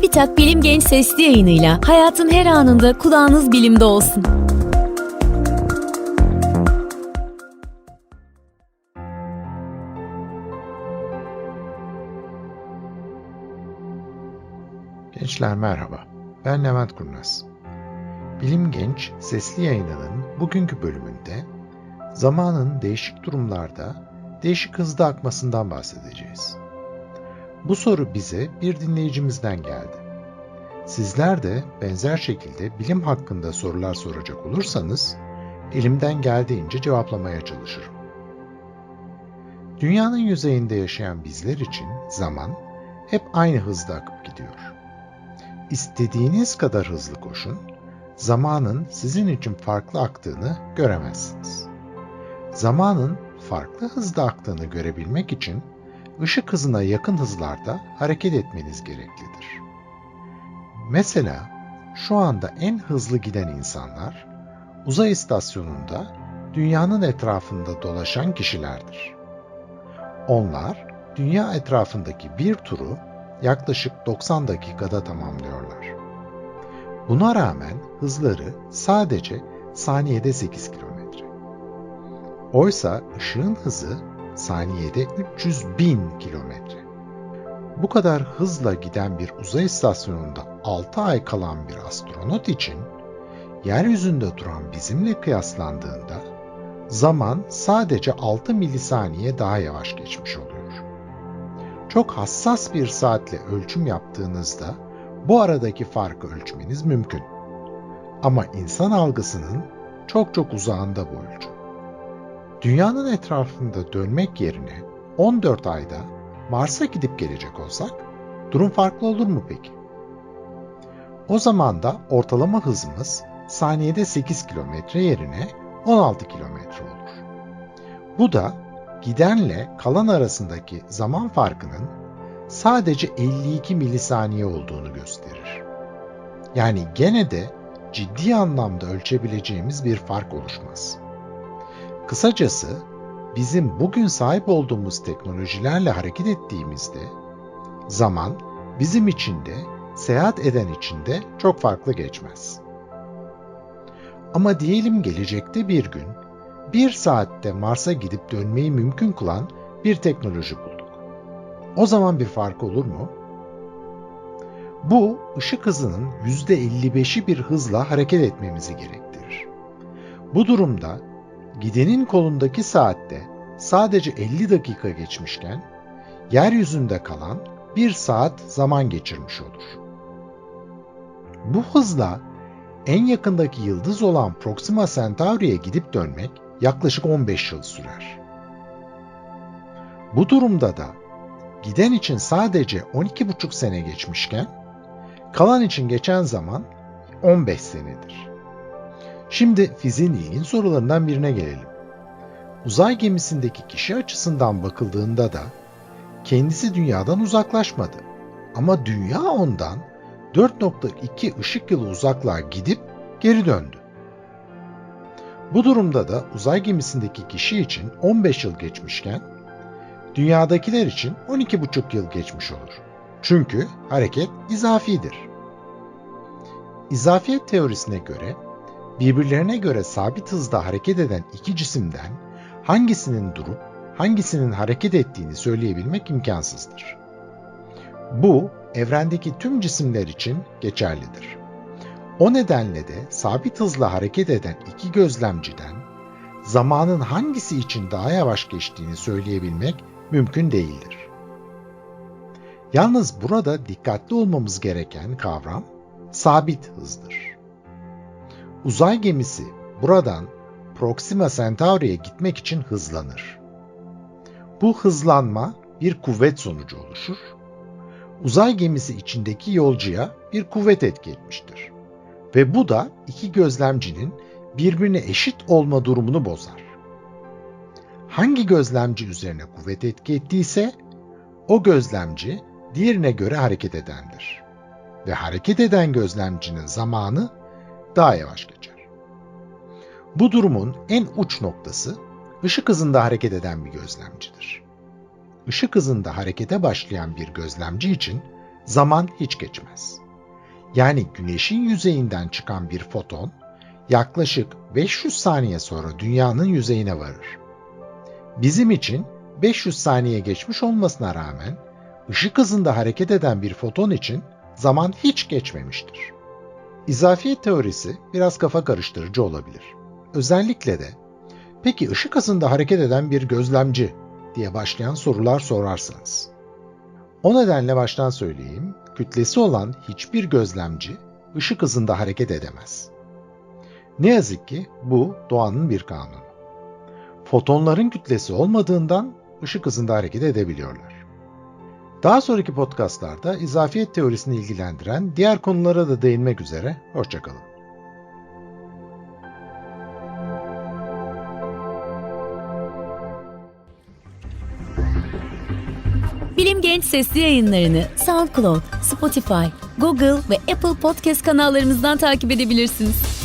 TÜBİTAK Bilim Genç Sesli yayınıyla hayatın her anında kulağınız bilimde olsun. Gençler merhaba. Ben Levent Kurnaz. Bilim Genç sesli yayınının bugünkü bölümünde zamanın değişik durumlarda değişik hızda akmasından bahsedeceğiz. Bu soru bize bir dinleyicimizden geldi. Sizler de benzer şekilde bilim hakkında sorular soracak olursanız elimden geldiğince cevaplamaya çalışırım. Dünyanın yüzeyinde yaşayan bizler için zaman hep aynı hızda akıp gidiyor. İstediğiniz kadar hızlı koşun, zamanın sizin için farklı aktığını göremezsiniz. Zamanın farklı hızda aktığını görebilmek için ışık hızına yakın hızlarda hareket etmeniz gereklidir. Mesela şu anda en hızlı giden insanlar uzay istasyonunda dünyanın etrafında dolaşan kişilerdir. Onlar dünya etrafındaki bir turu yaklaşık 90 dakikada tamamlıyorlar. Buna rağmen hızları sadece saniyede 8 kilometre. Oysa ışığın hızı saniyede 300 bin kilometre. Bu kadar hızla giden bir uzay istasyonunda 6 ay kalan bir astronot için yeryüzünde duran bizimle kıyaslandığında zaman sadece 6 milisaniye daha yavaş geçmiş oluyor. Çok hassas bir saatle ölçüm yaptığınızda bu aradaki farkı ölçmeniz mümkün. Ama insan algısının çok çok uzağında bu ölçüm. Dünyanın etrafında dönmek yerine 14 ayda Mars'a gidip gelecek olsak durum farklı olur mu peki? O zaman da ortalama hızımız saniyede 8 kilometre yerine 16 kilometre olur. Bu da gidenle kalan arasındaki zaman farkının sadece 52 milisaniye olduğunu gösterir. Yani gene de ciddi anlamda ölçebileceğimiz bir fark oluşmaz. Kısacası bizim bugün sahip olduğumuz teknolojilerle hareket ettiğimizde zaman bizim için de seyahat eden için de çok farklı geçmez. Ama diyelim gelecekte bir gün bir saatte Mars'a gidip dönmeyi mümkün kılan bir teknoloji bulduk. O zaman bir fark olur mu? Bu, ışık hızının %55'i bir hızla hareket etmemizi gerektirir. Bu durumda gidenin kolundaki saatte sadece 50 dakika geçmişken, yeryüzünde kalan 1 saat zaman geçirmiş olur. Bu hızla en yakındaki yıldız olan Proxima Centauri'ye gidip dönmek yaklaşık 15 yıl sürer. Bu durumda da giden için sadece 12,5 sene geçmişken kalan için geçen zaman 15 senedir. Şimdi fiziğin ilginç sorularından birine gelelim. Uzay gemisindeki kişi açısından bakıldığında da kendisi dünyadan uzaklaşmadı. Ama dünya ondan 4.2 ışık yılı uzaklığa gidip geri döndü. Bu durumda da uzay gemisindeki kişi için 15 yıl geçmişken dünyadakiler için 12,5 yıl geçmiş olur. Çünkü hareket izafidir. İzafiyet teorisine göre birbirlerine göre sabit hızda hareket eden iki cisimden hangisinin durup hangisinin hareket ettiğini söyleyebilmek imkansızdır. Bu evrendeki tüm cisimler için geçerlidir. O nedenle de sabit hızla hareket eden iki gözlemciden zamanın hangisi için daha yavaş geçtiğini söyleyebilmek mümkün değildir. Yalnız burada dikkatli olmamız gereken kavram sabit hızdır. Uzay gemisi buradan Proxima Centauri'ye gitmek için hızlanır. Bu hızlanma bir kuvvet sonucu oluşur. Uzay gemisi içindeki yolcuya bir kuvvet etki etmiştir. Ve bu da iki gözlemcinin birbirine eşit olma durumunu bozar. Hangi gözlemci üzerine kuvvet etki ettiyse o gözlemci diğerine göre hareket edendir. Ve hareket eden gözlemcinin zamanı daha yavaş geçer. Bu durumun en uç noktası ışık hızında hareket eden bir gözlemcidir. Işık hızında harekete başlayan bir gözlemci için zaman hiç geçmez. Yani güneşin yüzeyinden çıkan bir foton yaklaşık 500 saniye sonra dünyanın yüzeyine varır. Bizim için 500 saniye geçmiş olmasına rağmen ışık hızında hareket eden bir foton için zaman hiç geçmemiştir. İzafiyet teorisi biraz kafa karıştırıcı olabilir. Özellikle de peki ışık hızında hareket eden bir gözlemci diye başlayan sorular sorarsanız. O nedenle baştan söyleyeyim, kütlesi olan hiçbir gözlemci ışık hızında hareket edemez. Ne yazık ki bu doğanın bir kanunu. Fotonların kütlesi olmadığından ışık hızında hareket edebiliyorlar. Daha sonraki podcastlarda izafiyet teorisini ilgilendiren diğer konulara da değinmek üzere, hoşçakalın. Bilim Genç sesli yayınlarını SoundCloud, Spotify, Google ve Apple Podcast kanallarımızdan takip edebilirsiniz.